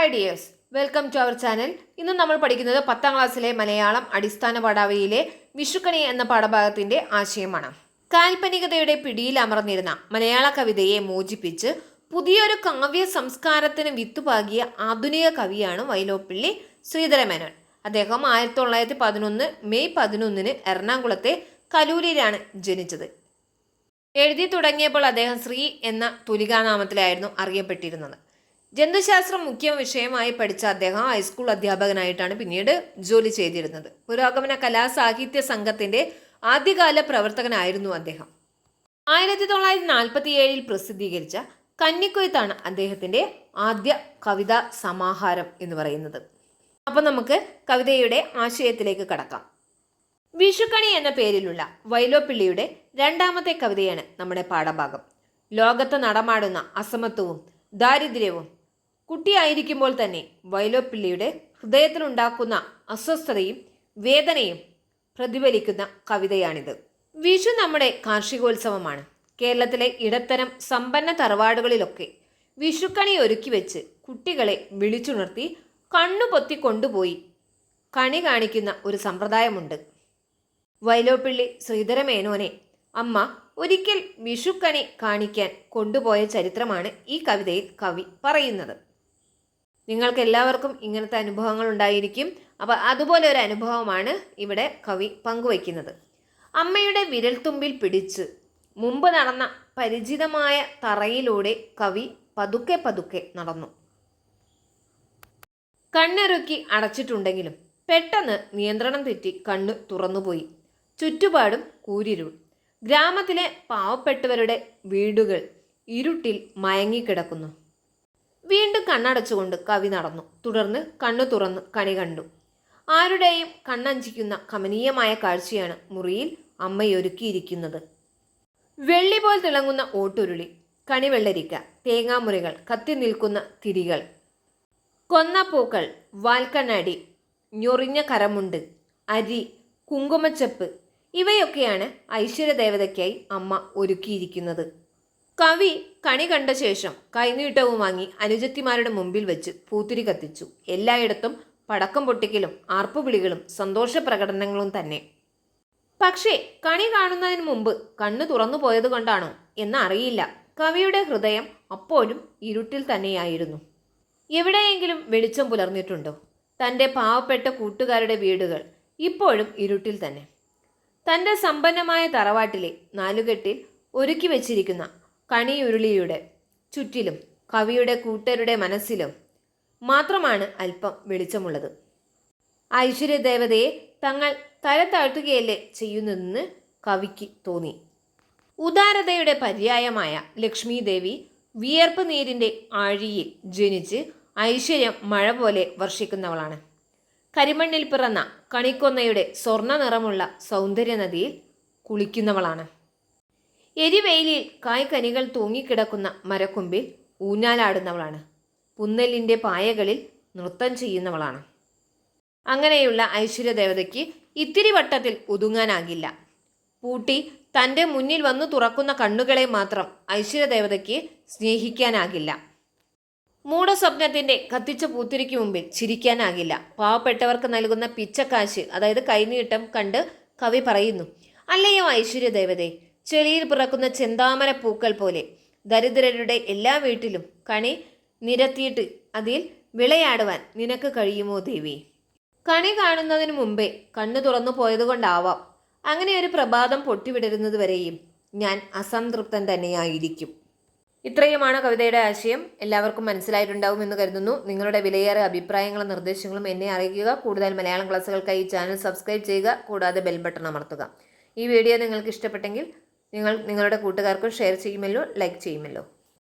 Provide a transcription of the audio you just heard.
Hi dears welcome to our channel ഇന്ന് നമ്മൾ പഠിക്കുന്നത് പത്താം ക്ലാസ്സിലെ മലയാളം അടിസ്ഥാന പാഠാവലിയിലെ വിഷുക്കണി എന്ന പാഠഭാഗത്തിന്റെ ആശയമാണ്. കാൽപ്പനികതയുടെ പിടിയിൽ അമർന്നിരുന്ന മലയാള കവിതയെ മോചിപ്പിച്ച് പുതിയൊരു കാവ്യ സംസ്കാരത്തിന് വിത്തുപാകിയ ആധുനിക കവിയാണ് വൈലോപ്പിള്ളി ശ്രീധരമേനോൻ. അദ്ദേഹം ആയിരത്തി തൊള്ളായിരത്തി പതിനൊന്ന് മെയ് പതിനൊന്നിന് എറണാകുളത്തെ കലൂരിലാണ് ജനിച്ചത്. എഴുതി തുടങ്ങിയപ്പോൾ അദ്ദേഹം ശ്രീ എന്ന തുലികാനാമത്തിലായിരുന്നു അറിയപ്പെട്ടിരുന്നത്. ജന്തുശാസ്ത്രം മുഖ്യ വിഷയമായി പഠിച്ച അദ്ദേഹം ഹൈസ്കൂൾ അധ്യാപകനായിട്ടാണ് പിന്നീട് ജോലി ചെയ്തിരുന്നത്. പുരോഗമന കലാ സാഹിത്യ സംഘത്തിന്റെ ആദ്യകാല പ്രവർത്തകനായിരുന്നു അദ്ദേഹം. ആയിരത്തി തൊള്ളായിരത്തി നാൽപ്പത്തി ഏഴിൽ പ്രസിദ്ധീകരിച്ച കന്നിക്കൊയ്ത്താണ് അദ്ദേഹത്തിന്റെ ആദ്യ കവിതാ സമാഹാരം എന്ന് പറയുന്നത്. അപ്പം നമുക്ക് കവിതയുടെ ആശയത്തിലേക്ക് കടക്കാം. വിഷുക്കണി എന്ന പേരിലുള്ള വൈലോപ്പിള്ളിയുടെ രണ്ടാമത്തെ കവിതയാണ് നമ്മുടെ പാഠഭാഗം. ലോകത്ത് നടമാടുന്ന അസമത്വവും ദാരിദ്ര്യവും കുട്ടിയായിരിക്കുമ്പോൾ തന്നെ വൈലോപ്പിള്ളിയുടെ ഹൃദയത്തിനുണ്ടാക്കുന്ന അസ്വസ്ഥതയും വേദനയും പ്രതിഫലിക്കുന്ന കവിതയാണിത്. വിഷു നമ്മുടെ കാർഷികോത്സവമാണ്. കേരളത്തിലെ ഇടത്തരം സമ്പന്ന തറവാടുകളിലൊക്കെ വിഷുക്കണി ഒരുക്കി വെച്ച് കുട്ടികളെ വിളിച്ചുണർത്തി കണ്ണുപൊത്തി കൊണ്ടുപോയി കണി കാണിക്കുന്ന ഒരു സമ്പ്രദായമുണ്ട്. വൈലോപ്പിള്ളി ശ്രീധരമേനോനെ അമ്മ ഒരിക്കൽ വിഷുക്കണി കാണിക്കാൻ കൊണ്ടുപോയ ചരിത്രമാണ് ഈ കവിതയിൽ കവി പറയുന്നത്. നിങ്ങൾക്ക് എല്ലാവർക്കും ഇങ്ങനത്തെ അനുഭവങ്ങൾ ഉണ്ടായിരിക്കും. അപ്പോൾ അതുപോലെ ഒരു അനുഭവമാണ് ഇവിടെ കവി പങ്കുവയ്ക്കുന്നത്. അമ്മയുടെ വിരൽത്തുമ്പിൽ പിടിച്ച് മുമ്പ് നടന്ന പരിചിതമായ തറയിലൂടെ കവി പതുക്കെ പതുക്കെ നടന്നു. കണ്ണിറുക്കി അടച്ചിട്ടുണ്ടെങ്കിലും പെട്ടെന്ന് നിയന്ത്രണം തെറ്റി കണ്ണ് തുറന്നുപോയി. ചുറ്റുപാടും കൂരിരുൾ. ഗ്രാമത്തിലെ പാവപ്പെട്ടവരുടെ വീടുകൾ ഇരുട്ടിൽ മയങ്ങിക്കിടക്കുന്നു. വീണ്ടും കണ്ണടച്ചുകൊണ്ട് കവി നടന്നു. തുടർന്ന് കണ്ണു തുറന്ന് കണി കണ്ടു. ആരുടെയും കണ്ണഞ്ചിക്കുന്ന കമനീയമായ കാഴ്ചയാണ് മുറിയിൽ അമ്മയൊരുക്കിയിരിക്കുന്നത്. വെള്ളി പോൽ തിളങ്ങുന്ന ഓട്ടുരുളി കണിവെള്ളരിക്ക തേങ്ങാമുറികൾ കത്തി നിൽക്കുന്ന തിരികൾ കൊന്നപ്പൂക്കൾ വാൽക്കണ്ണാടി ഞൊറിഞ്ഞ കരമുണ്ട് അരി കുങ്കുമച്ചപ്പ് ഇവയൊക്കെയാണ് ഐശ്വര്യദേവതയ്ക്കായി അമ്മ ഒരുക്കിയിരിക്കുന്നത്. കവി കണി കണ്ട ശേഷം കൈനീട്ടവും വാങ്ങി അനുജത്തിമാരുടെ മുമ്പിൽ വെച്ച് പൂത്തിരി കത്തിച്ചു. എല്ലായിടത്തും പടക്കം പൊട്ടിക്കലും ആർപ്പുവിളികളും സന്തോഷ പ്രകടനങ്ങളും തന്നെ. പക്ഷേ കണി കാണുന്നതിന് മുമ്പ് കണ്ണു തുറന്നു പോയത് കൊണ്ടാണോ എന്ന് അറിയില്ല കവിയുടെ ഹൃദയം അപ്പോഴും ഇരുട്ടിൽ തന്നെയായിരുന്നു. എവിടെയെങ്കിലും വെളിച്ചം പുലർന്നിട്ടുണ്ടോ? തന്റെ പാവപ്പെട്ട കൂട്ടുകാരുടെ വീടുകൾ ഇപ്പോഴും ഇരുട്ടിൽ തന്നെ. തന്റെ സമ്പന്നമായ തറവാട്ടിലെ നാലുകെട്ടിൽ ഒരുക്കി വച്ചിരിക്കുന്ന കണിയുരുളിയുടെ ചുറ്റിലും കവിയുടെ കൂട്ടരുടെ മനസ്സിലും മാത്രമാണ് അല്പം വെളിച്ചമുള്ളത്. ഐശ്വര്യദേവതയെ തങ്ങൾ തല താഴ്ത്തുകയല്ലേ ചെയ്യുന്നതെന്ന് കവിക്ക് തോന്നി. ഉദാരതയുടെ പര്യായമായ ലക്ഷ്മി ദേവി വിയർപ്പ് നീരിന്റെ ആഴിയിൽ ജനിച്ച് ഐശ്വര്യം മഴ പോലെ വർഷിക്കുന്നവളാണ്. കരിമണ്ണിൽ പിറന്ന കണിക്കൊന്നയുടെ സ്വർണ നിറമുള്ള സൗന്ദര്യ നദിയിൽ കുളിക്കുന്നവളാണ്. എരിവെയിലിൽ കായ്ക്കനികൾ തൂങ്ങിക്കിടക്കുന്ന മരക്കൊമ്പിൽ ഊഞ്ഞാലാടുന്നവളാണ്. പുന്നലിന്റെ പായകളിൽ നൃത്തം ചെയ്യുന്നവളാണ്. അങ്ങനെയുള്ള ഐശ്വര്യദേവതയ്ക്ക് ഇത്തിരി വട്ടത്തിൽ ഒതുങ്ങാനാകില്ല. പൂട്ടി തന്റെ മുന്നിൽ വന്നു തുറക്കുന്ന കണ്ണുകളെ മാത്രം ഐശ്വര്യദേവതയ്ക്ക് സ്നേഹിക്കാനാകില്ല. മൂടസ്വപ്നത്തിന്റെ കത്തിച്ച പൂത്തിരിക്ക് മുമ്പിൽ ചിരിക്കാനാകില്ല. പാവപ്പെട്ടവർക്ക് നൽകുന്ന പിച്ചക്കാശ് അതായത് കൈനീട്ടം കണ്ട് കവി പറയുന്നു അല്ലയോ ഐശ്വര്യദേവതേ ചെളിയിൽ പിറക്കുന്ന ചെന്താമര പൂക്കൾ പോലെ. ദരിദ്രരുടെ എല്ലാ വീട്ടിലും കണി നിരത്തിയിട്ട് അതിൽ വിളയാടുവാൻ നിനക്ക് കഴിയുമോ ദേവി? കണി കാണുന്നതിന് മുമ്പേ കണ്ണു തുറന്നു പോയതുകൊണ്ടാവാം. അങ്ങനെ ഒരു പ്രഭാതം പൊട്ടിവിടരുന്നത് വരെയും ഞാൻ അസംതൃപ്തൻ തന്നെയായിരിക്കും. ഇത്രയുമാണ് കവിതയുടെ ആശയം. എല്ലാവർക്കും മനസ്സിലായിട്ടുണ്ടാവും എന്ന് കരുതുന്നു. നിങ്ങളുടെ വിലയേറെ അഭിപ്രായങ്ങളും നിർദ്ദേശങ്ങളും എന്നെ അറിയിക്കുക. കൂടുതൽ മലയാളം ക്ലാസ്സുകൾക്കായി ചാനൽ സബ്സ്ക്രൈബ് ചെയ്യുക. കൂടാതെ ബെൽ ബട്ടൺ അമർത്തുക. ഈ വീഡിയോ നിങ്ങൾക്ക് ഇഷ്ടപ്പെട്ടെങ്കിൽ നിങ്ങൾ നിങ്ങളുടെ കൂട്ടുകാർക്കും ഷെയർ ചെയ്യുമല്ലോ ലൈക്ക് ചെയ്യുമല്ലോ.